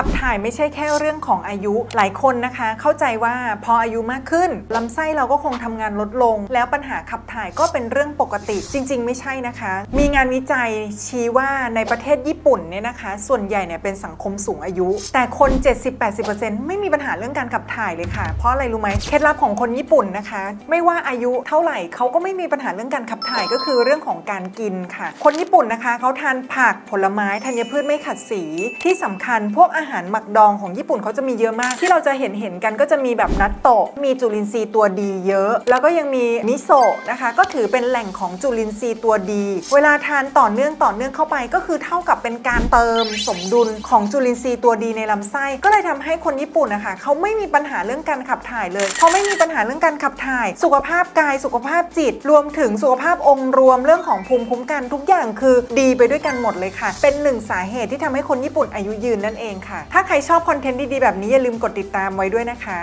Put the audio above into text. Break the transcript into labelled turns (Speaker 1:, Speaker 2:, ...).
Speaker 1: ขับถ่ายไม่ใช่แค่เรื่องของอายุหลายคนนะคะ เข้าใจว่าพออายุมากขึ้นลำไส้เราก็คงทำงานลดลง แล้วปัญหาขับถ่ายก็เป็นเรื่องปกติจริง ๆ ไม่ใช่นะคะ มีงานวิจัยชี้ว่าในประเทศญี่ปุ่นเนี่ยนะคะ ส่วนใหญ่เนี่ยเป็นสังคมสูงอายุ แต่คน 70-80%ไม่มีปัญหาเรื่องการขับถ่ายเลยค่ะ เพราะอะไรรู้ไหมเคล็ดลับของคนญี่ปุ่นนะคะ ไม่ว่าอายุเท่าไหร่เขาก็ไม่มีปัญหาเรื่องการขับถ่ายก็คือเรื่องของการกินค่ะ คนญี่ปุ่นนะคะเขาทานผักผลไม้ธัญพืชไม่ขัดสีที่สำคัญพวกอาหารหมักดองของญี่ปุ่นเขาจะมีเยอะมาก ที่เราจะเห็นเห็นกันก็จะมีแบบนัตโตะมีจุลินทรีย์ตัวดีเยอะ แล้วก็ยังมีมิโซะนะคะ ก็ถือเป็นแหล่งของจุลินทรีย์ตัวดี เวลาทานต่อเนื่องต่อเนื่องเข้าไป ก็คือเท่ากับเป็นการเติมสมดุลของจุลินทรีย์ตัวดีในลำไส้ ก็เลยทำให้คนญี่ปุ่นนะคะเขาไม่มีปัญหาเรื่องการขับถ่ายเลยพอไม่มีปัญหาเรื่องการขับถ่าย สุขภาพกายสุขภาพจิต รวมถึงสุขภาพองค์รวมเรื่องของภูมิคุ้มกันทุกอย่างคือดีไปด้วยกันหมดเลยค่ะ เป็นหนึ่งสาเหตุที่ทำให้คนญี่ปุ่นอายุยืนนั่นเองค่ะถ้าใครชอบคอนเทนต์ดีๆแบบนี้อย่าลืมกดติดตามไว้ด้วยนะคะ